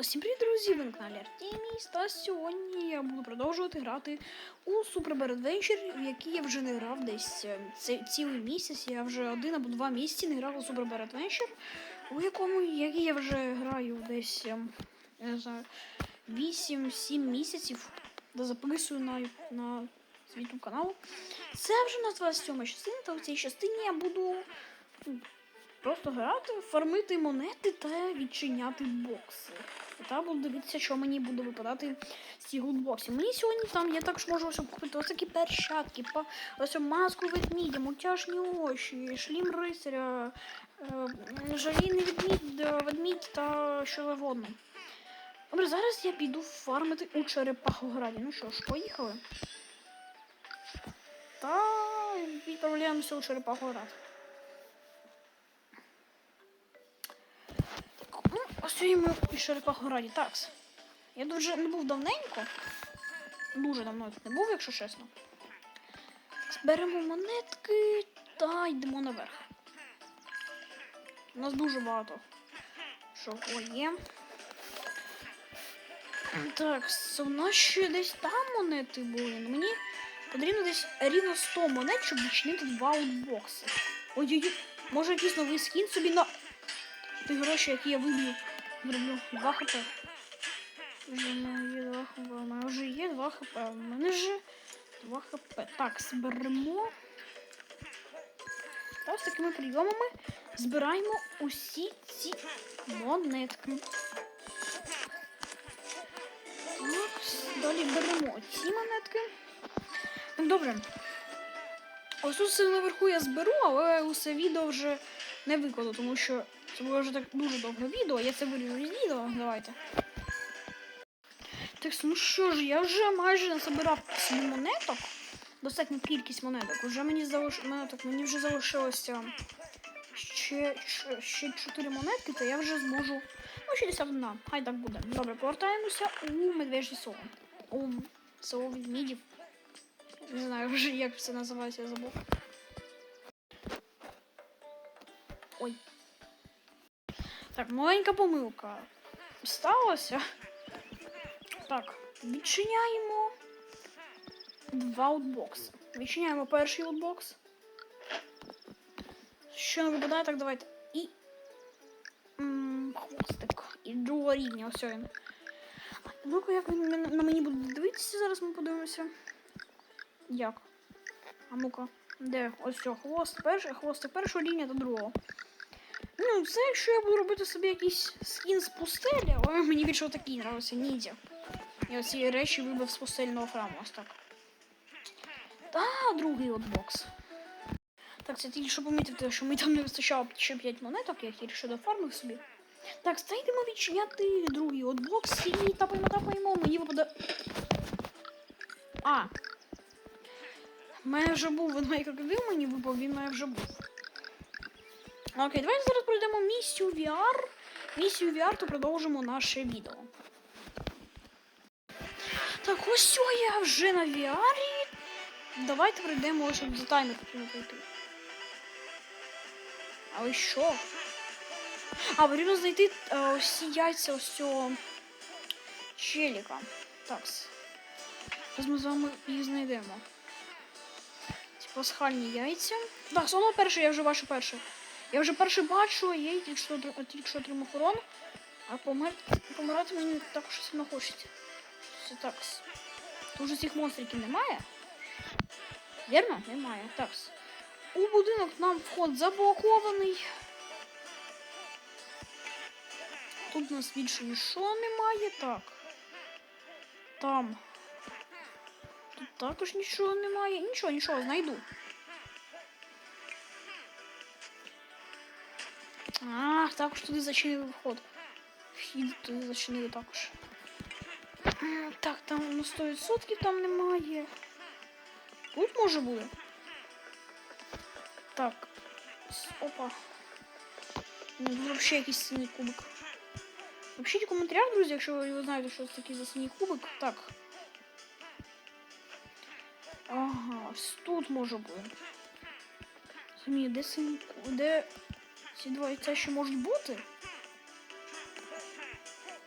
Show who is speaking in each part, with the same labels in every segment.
Speaker 1: Усім привіт, друзі! Ви на каналі Артеміс. Та сьогодні я буду продовжувати грати у Super Bear Adventure, в який я вже не грав десь е, цілий місяць. Я вже один або два місяці не грав у Super Bear Adventure, у якому який я вже граю десь е, я не знаю 8-7 місяців, де записую на, на свій YouTube канал. Це вже на 27 частина, та в цій частині я буду просто грати, фармити монети та відчиняти бокси. Та буду дивитися, що мені буде випадати з цих гудбоксів. Мені сьогодні там я також можу ось купити ось такі перчатки, ось маску ведмідя, мультяшні очі, шлім рицаря, е, жалійний ведмідь, е, ведмідь та що завгодно. Добре, зараз я піду фармити у Черепахограді. Ну що ж, поїхали. Та відправляємося у Черепахоград. Ось і ми і Черепахограді. Такс. Я тут вже не був давненько. Дуже давно я тут не був, якщо чесно. Беремо монетки та йдемо наверх. У нас дуже багато. Чого є. Так, у нас ще десь там монети були. Мені потрібно десь рівно 100 монет, щоб відчинити два аутбокси. Ой-ой-ой, може якийсь новий скін собі на ті гроші, які я виб'ю, зроблю 2 хп. Вже в мене є 2 хп. У мене вже є 2 хп. У мене вже 2 хп. Так, зберемо. Ось такими прийомами збираємо усі ці монетки. Так, далі беремо ці монетки. Ну, Добре. Ось тут все наверху я зберу, але усе відео вже не викладу, тому що це було вже так дуже довге відео. Я це виріжу з відео. Давайте. Так, ну що ж, я вже майже насобирав собі монеток. Достатню кількість монеток. Уже мені залиш... монеток, мені вже залишилося ще, ще, ще 4 монетки, то я вже зможу. Ну, 61. Хай так буде. Добре, повертаємося у медвежі село. У село відмідів. Не знаю вже, як це називається, я забув. Ой. Так, маленька помилка. Сталося. Так, відчиняємо два аутбокси. Відчиняємо перший аутбокс. Що не випадає, так давайте. І. м, хвостик. І другого рівня, ось він. Ну-ка, як він на мені буде дивитися, зараз ми подивимося. Як? А ну-ка, де? Ось все, хвост перший, хвостик першого рівня та другого. Ну, це якщо я буду робити собі якийсь скін з пустелі, але мені більше такий нравився, ніндзя. Я оці речі вибив з пустельного храму, ось так. Та другий от бокс. Так, це тільки що помітити, що ми там не вистачало ще 5 монеток, я тільки що дофармив собі. Так, стаємо відчиняти другий от бокс і тапаємо, тапаємо, мені випадає. А. Мене вже був один крокодил, мені випав, він мене вже був. Окей, давайте зараз пройдемо місію VR. Місію VR, то продовжимо наше відео. Так, ось я вже на VR. Давайте пройдемо ось за таймер потрібно пройти. Але що? А, потрібно знайти е, всі яйця ось цього челіка. Так. Зараз ми з вами їх знайдемо. Ці пасхальні яйця. Так, воно перше, я вже бачу перше. Я вже перше бачу, я їй тільки що, тільки що отримав урон, а помер... помирати мені також сильно хочеться. Це так. Тут вже цих монстриків немає. Вірно? Немає. Так. У будинок нам вход заблокований. Тут у нас більше нічого немає. Так. Там. Тут також нічого немає. Нічого, нічого, знайду. Ах, також туди зачинили вход. Вхід туди зачинили також. Так, там ну 100% там немає. Тут може буде. Так. Опа. Ну, тут вообще якийсь синій кубик. Напишіть в коментарях, друзі, якщо ви знаєте, що це такий за синій кубик. Так. Ага, ось тут може бути. Самі, де синій кубик? Де ці два яйця ще можуть бути?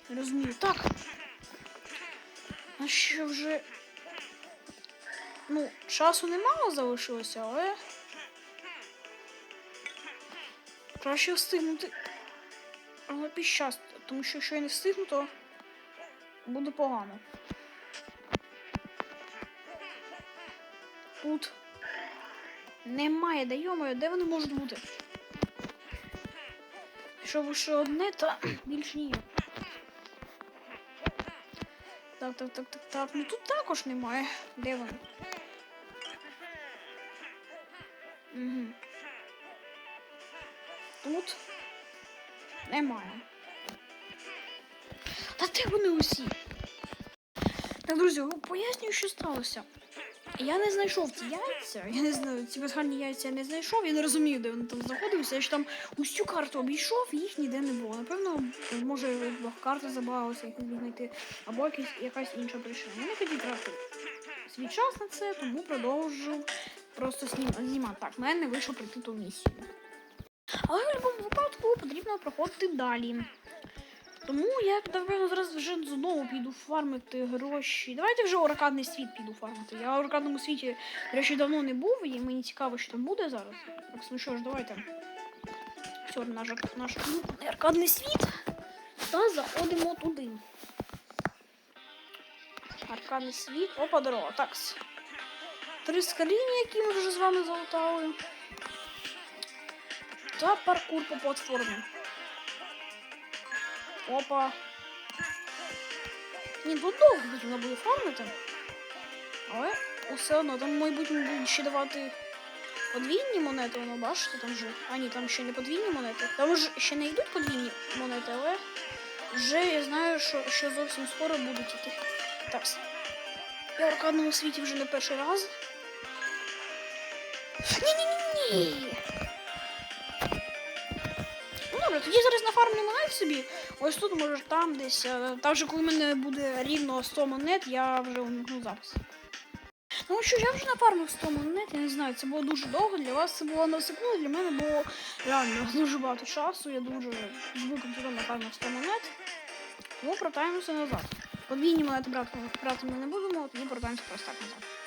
Speaker 1: Розумію. Так. А що вже. Ну, часу немало залишилося, але. Краще встигнути. Але під час, тому що якщо я не встигну, то буде погано. Тут немає, да йомаю, де вони можуть бути? Якщо лише одне, то більш ні. Так, так, так, так, так. Ну тут також немає. Де вони? Угу. Тут немає. Та де вони усі? Так, друзі, пояснюю, що сталося. Я не знайшов ці яйця. Я не знаю, ці безхальні яйця я не знайшов. Я не розумію, де вони там знаходилися. Я ж там усю карту обійшов, їх ніде не було. Напевно, може, карта забагалася, їх не знайти, або якась, якась інша причина. Я не хотів тратити свій час на це, тому продовжу просто знімати. Так, мене вийшло пройти ту місію. Але в будь-якому випадку потрібно проходити далі. Тому я напевно зараз вже знову піду фармити гроші. Давайте вже аркадний світ піду фармити. Я в аркадному світі, речі, давно не був, і мені цікаво, що там буде зараз. Так, ну що ж, давайте. Все, наш, наш аркадний світ. Та заходимо туди. Аркадний світ. Опа, дорога. Так. Три скаліні, які ми вже з вами залутали. Та паркур по платформі. Опа. Ні, тут довго потрібно буде фармити. Але все одно, там, мабуть, будуть ще давати подвійні монети, воно бачите, там вже. А ні, там ще не подвійні монети. Там ж ще не йдуть подвійні монети, але вже я знаю, що, що зовсім скоро будуть іти. Так. Я в аркадному світі вже не перший раз. Ні-ні-ні! Ну добре, тоді зараз нафармлю монет собі. Ось тут, може, там десь. е, Там же, коли в мене буде рівно 100 монет, я вже вмикну запис. Ну що, я вже нафармив 100 монет, я не знаю, це було дуже довго, для вас це було на секунду, для мене було реально дуже багато часу, я дуже звиком туди нафармив 100 монет. Тому повертаємося назад. Подвійні монети брати, брати ми не будемо, тоді повертаємося просто так назад.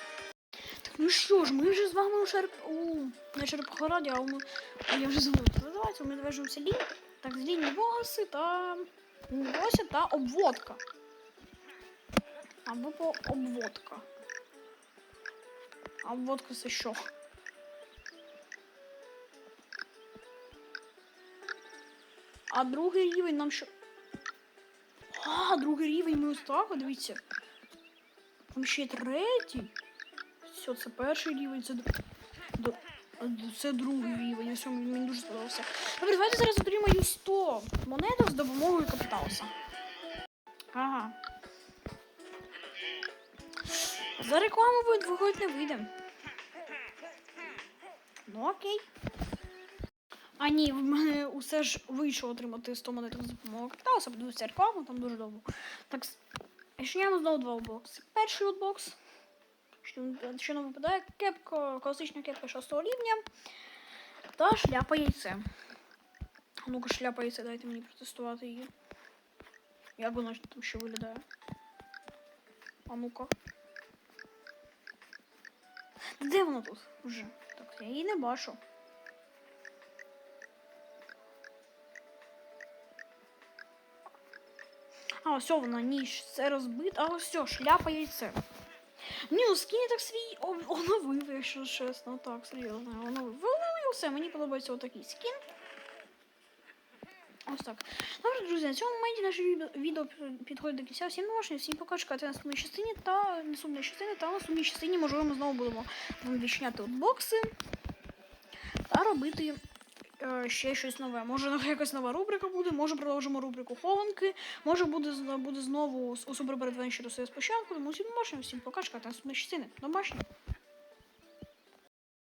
Speaker 1: Ну що ж, ми вже з вами у шерп... у... на Черепахораді, а. А я вже забув, як називається, ми довежемо селі. Так, злінні волоси та... Волосся та обводка. Або по обводка. Обводка це що? А другий рівень нам що? А, другий рівень ми ось так, дивіться. Там ще й третій. Все, це перший рівень, це це другий рівень. Ось мені, дуже сподобався. Добре, давайте зараз отримаю 100 монеток з допомогою капіталса. Ага. За рекламу ви- виходить не вийде. Ну окей. А ні, в мене усе ж вийшло отримати 100 монеток з допомогою капіталса, подивився рекламу, там дуже довго. Так, с- почнемо знову два бокси. Перший бокс. Що, нам випадає? Кепка, класична кепка 6 рівня. Та шляпа яйце. Ну-ка, шляпа яйце, дайте мені протестувати її. Як вона там ще виглядає? А ну-ка. Де вона тут? Вже. Так, я її не бачу. А, ось вона, ніж, це розбит. А все, шляпа яйце. Ні, ну скін так свій оновив, якщо чесно. Так, серйозно, оновив. Оновив все, мені подобається отакий скін. Ось так. Добре, друзі, на цьому моменті наше відео- підходить до кінця. Всім наочні, всім пока чекайте на наступній частині та наступної частини, та наступній частині, можливо, ми знову будемо відчиняти бокси та робити ще щось нове. Може, якась нова рубрика буде, може продовжимо рубрику хованки, може буде, буде знову у Super Adventure все спочатку. Тому всім побачимо, всім покачка, там смачні наступної частини. До побачення.